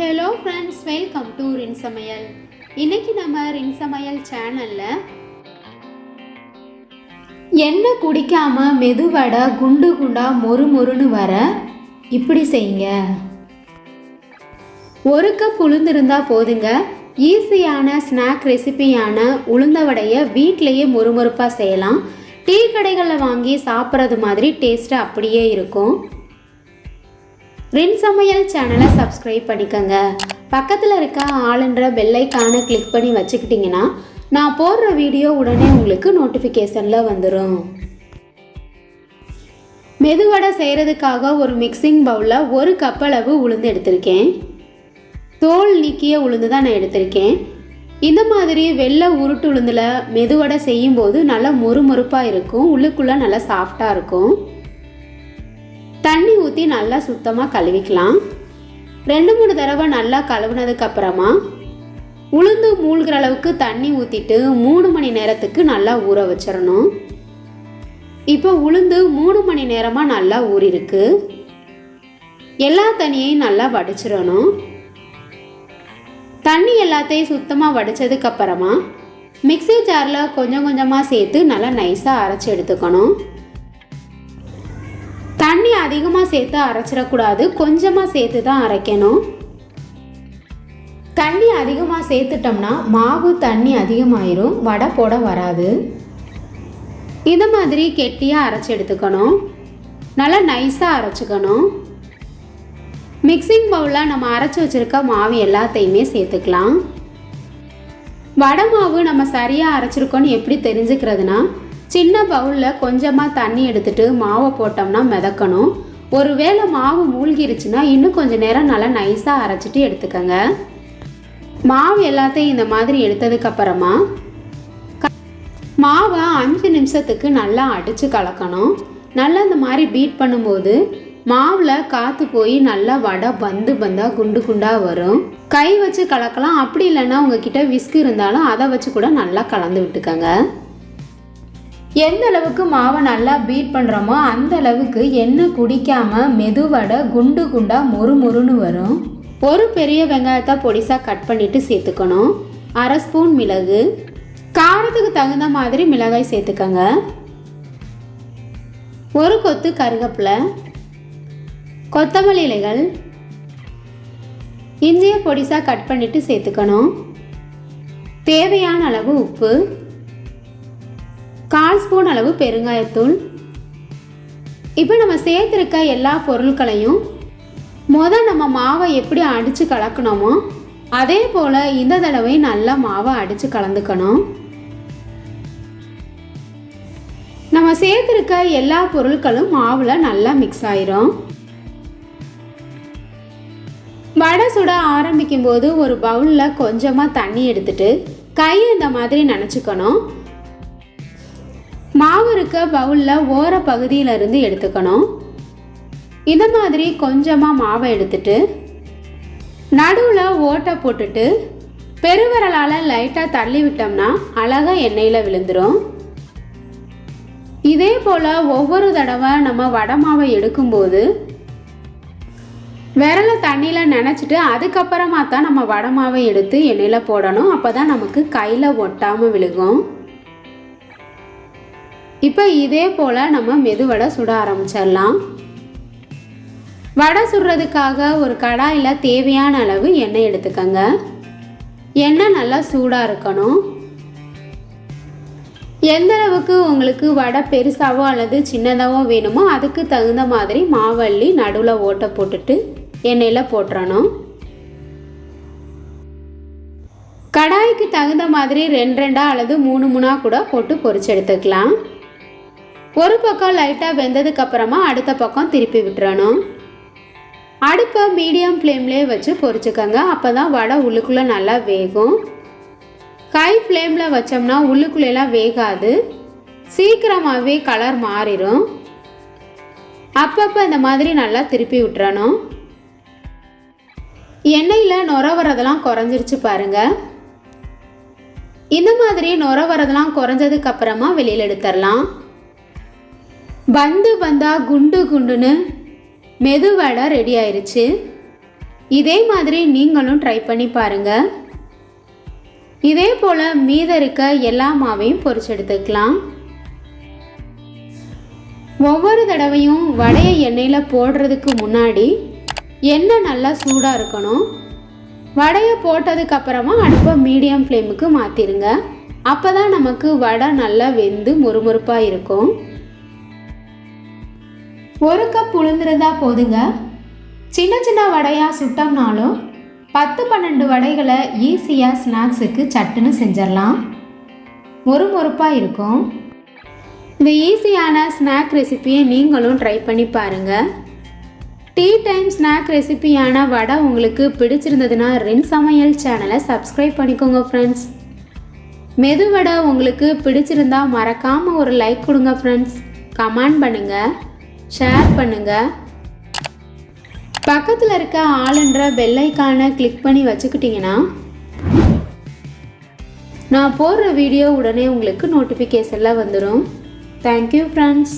Hello friends welcome to ரின் சமையல் இன்னைக்கு நம்ம ரின் சமையல் சேனலில் எண்ணெய் குடிக்காம மெதுவடை குண்டு குண்டா மொறு மொறுன்னு வர இப்படி செய்யுங்க. ஒரு கப் உளுந்திருந்தா போதுங்க. ஈஸியான ஸ்நாக் ரெசிபியான உளுந்த வடையை வீட்டிலையே மொறுமொறுப்பாக செய்யலாம். டீ கடைகளில் வாங்கி சாப்பிட்றது மாதிரி டேஸ்ட்டு அப்படியே இருக்கும். ரின் சமையல் சேனலை சப்ஸ்கிரைப் பண்ணிக்கோங்க. பக்கத்தில் இருக்க ஆளுன்ற பெல்லைக்கானை கிளிக் பண்ணி வச்சுக்கிட்டிங்கன்னா நான் போடுற வீடியோ உடனே உங்களுக்கு நோட்டிஃபிகேஷனில் வந்துடும் மெதுவடை செய்கிறதுக்காக ஒரு மிக்சிங் பவுலில் ஒரு கப் அளவு உளுந்து எடுத்திருக்கேன். தோல் நீக்கிய உளுந்து தான் நான் எடுத்திருக்கேன். இந்த மாதிரி வெள்ளை உருட்டு உளுந்தில் மெதுவடை செய்யும்போது நல்லா மொறுமொறுப்பாக இருக்கும் உள்ளுக்குள்ளே நல்லா சாஃப்டாக இருக்கும். தண்ணி ஊற்றி நல்லா சுத்தமாக கழுவிக்கலாம். ரெண்டு மூணு தடவை நல்லா கழுவுனதுக்கு அப்புறமா உளுந்து மூழ்கிற அளவுக்கு தண்ணி ஊற்றிட்டு மூணு மணி நேரத்துக்கு நல்லா ஊற வச்சிடணும். இப்போ உளுந்து மூணு மணி நேரமாக நல்லா ஊறிருக்கு. எல்லா தண்ணியையும் நல்லா வடிச்சிடணும். தண்ணி எல்லாத்தையும் சுத்தமாக வடித்ததுக்கப்புறமா மிக்சி மிக்ஸி ஜாரில் கொஞ்சம் கொஞ்சமாக சேர்த்து நல்லா நைஸாக அரைச்சி எடுத்துக்கணும். அதிகமாக சேர்த்து அரைச்சிடக்கூடாது. கொஞ்சமாக சேர்த்து தான் அரைக்கணும். தண்ணி அதிகமாக சேர்த்துட்டோம்னா மாவு தண்ணி அதிகமாயிரும். வடை போட வராது. இந்த மாதிரி கெட்டியாக அரைச்சி எடுத்துக்கணும். நல்லா நைஸாக அரைச்சிக்கணும். மிக்சிங் பவுலில் நம்ம அரைச்சி வச்சுருக்க மாவு எல்லாத்தையுமே சேர்த்துக்கலாம். வடை மாவு நம்ம சரியாக அரைச்சிருக்கோன்னு எப்படி தெரிஞ்சுக்கிறதுனா சின்ன பவுலில் கொஞ்சமாக தண்ணி எடுத்துட்டு மாவை போட்டோம்னா மிதக்கணும். ஒருவேளை மாவு மூழ்கிருச்சுன்னா இன்னும் கொஞ்சம் நேரம் நல்லா நைஸாக அரைச்சிட்டு எடுத்துக்கோங்க. மாவு எல்லாத்தையும் இந்த மாதிரி எடுத்ததுக்கப்புறமா மாவை அஞ்சு நிமிஷத்துக்கு நல்லா அடித்து கலக்கணும். நல்லா இந்த மாதிரி பீட் பண்ணும்போது மாவில் காற்று போய் நல்லா வடை பந்து பந்தாக குண்டு குண்டாக வரும். கை வச்சு கலக்கலாம். அப்படி இல்லைன்னா உங்ககிட்ட விஸ்க் இருந்தாலும் அதை வச்சு கூட நல்லா கலந்து விட்டுக்கோங்க. எந்த அளவுக்கு மாவை நல்லா பீட் பண்ணுறோமோ அந்த அளவுக்கு எண்ணெய் குடிக்காமல் மெதுவடை குண்டு குண்டாக மொறு மொறுன்னு வரும். ஒரு பெரிய வெங்காயத்தை பொடிசாக கட் பண்ணிவிட்டு சேர்த்துக்கணும். அரை ஸ்பூன் மிளகு. காரத்துக்கு தகுந்த மாதிரி மிளகாய் சேர்த்துக்கோங்க. ஒரு கொத்து கருவேப்பிலை கொத்தமல்லி இலைகள். இஞ்சியை பொடிசாக கட் பண்ணிட்டு சேர்த்துக்கணும். தேவையான அளவு உப்பு. கால் ஸ்பூன் அளவு பெருங்காயத்தூள் இப்போ நம்ம சேர்த்துருக்க எல்லா பொருட்களையும் மொதல் நம்ம மாவை எப்படி அடித்து கலக்கணுமோ அதே போல் இந்த தடவை நல்லா மாவை அடித்து கலந்துக்கணும். நம்ம சேர்த்துருக்க எல்லா பொருட்களும் மாவில் நல்லா மிக்ஸ் ஆயிரும். வடை சுட ஆரம்பிக்கும் போது ஒரு பவுலில் கொஞ்சமாக தண்ணி எடுத்துட்டு கையை இந்த மாதிரி நினச்சிக்கணும். மாவு இருக்க பவுலில் ஓர பகுதியிலிருந்து எடுத்துக்கணும். இந்த மாதிரி கொஞ்சமாக மாவை எடுத்துட்டு நடுவில் ஓட்டை போட்டுட்டு பெருவிரலால் லைட்டாக தள்ளி விட்டோம்னா அழகாக எண்ணெயில் விழுந்துடும் இதே போல் ஒவ்வொரு தடவை நம்ம வடை மாவை எடுக்கும்போது விரலை தண்ணியில் நினச்சிட்டு அதுக்கப்புறமா தான் நம்ம வடை மாவை எடுத்து எண்ணெயில் போடணும். அப்போ தான் நமக்கு கையில் ஒட்டாமல் விழுகும். இப்போ இதே போல் நம்ம மெதுவடை சுட ஆரம்பிச்சிடலாம். வடை சுடுறதுக்காக ஒரு கடாயில் தேவையான அளவு எண்ணெய் எடுத்துக்கோங்க. எண்ணெய் நல்லா சூடாக இருக்கணும். எந்த அளவுக்கு உங்களுக்கு வடை பெருசாகவோ அல்லது சின்னதாகவோ வேணுமோ அதுக்கு தகுந்த மாதிரி மாவள்ளி நடுவில் ஓட்டை போட்டுட்டு எண்ணெயில் போட்டுறணும். கடாய்க்கு தகுந்த மாதிரி ரெண்டு ரெண்டாக அல்லது மூணு மூணாக கூட போட்டு பொரிச்சு எடுத்துக்கலாம். ஒரு பக்கம் லைட்டாக வெந்ததுக்கு அப்புறமா அடுத்த பக்கம் திருப்பி விட்டுறணும். அடுப்பை மீடியம் ஃப்ளேம்லேயே வச்சு பொரிச்சுக்கோங்க அப்போ தான் வடை உள்ளுக்குள்ளே நல்லா வேகும். ஹை ஃப்ளேமில் வச்சோம்னா உள்ளுக்குள்ளெல்லாம் வேகாது. சீக்கிரமாகவே கலர் மாறிடும் அப்பப்போ இந்த மாதிரி நல்லா திருப்பி விட்டுறணும். எண்ணெயில் நுர வரதெல்லாம் குறைஞ்சிருச்சு பாருங்கள் இந்த மாதிரி நுர வரதெல்லாம் குறைஞ்சதுக்கப்புறமா வெளியில் எடுத்துடலாம். பந்து பந்தா குண்டு குண்டுன்னு மெதுவடை ரெடி ஆயிடுச்சு இதே மாதிரி நீங்களும் ட்ரை பண்ணி பாருங்கள் இதே போல் மீத இருக்க எல்லா மாவையும் பொரிச்சு எடுத்துக்கலாம். ஒவ்வொரு தடவையும் வடையை எண்ணெயில் போடுறதுக்கு முன்னாடி எண்ணெய் நல்லா சூடாக இருக்கணும். வடையை போட்டதுக்கு அப்புறமா அடுப்பை மீடியம் ஃப்ளேமுக்கு மாற்றிடுங்க அப்போ தான் நமக்கு வடை நல்லா வெந்து முறுமுறுப்பாக இருக்கும். ஒரு கப் உளுந்திருந்தா போதுங்க. சின்ன சின்ன வடையாக சுட்டோம்னாலும் பத்து பன்னெண்டு வடைகளை ஈஸியாக ஸ்நாக்ஸுக்கு சட்டுன்னு செஞ்சிடலாம். முறுமுறுப்பாக இருக்கும். இந்த ஈஸியான ஸ்நாக் ரெசிபியை நீங்களும் ட்ரை பண்ணி பாருங்கள் டீ டைம் ஸ்நாக் ரெசிபியான வடை உங்களுக்கு பிடிச்சிருந்ததுன்னா ரென் சமையல் சேனலை சப்ஸ்கிரைப் பண்ணிக்கோங்க ஃப்ரெண்ட்ஸ் மெது வடை உங்களுக்கு பிடிச்சிருந்தா மறக்காமல் ஒரு லைக் கொடுங்க ஃப்ரெண்ட்ஸ் கமெண்ட் பண்ணுங்கள் ஷேர் பண்ணுங்கள் பக்கத்தில் இருக்க ஆளுன்ற பெல்லைக்கானை கிளிக் பண்ணி வச்சுக்கிட்டிங்கன்னா நான் போடுற வீடியோ உடனே உங்களுக்கு நோட்டிஃபிகேஷனில் வந்துடும் தேங்க்யூ ஃப்ரெண்ட்ஸ்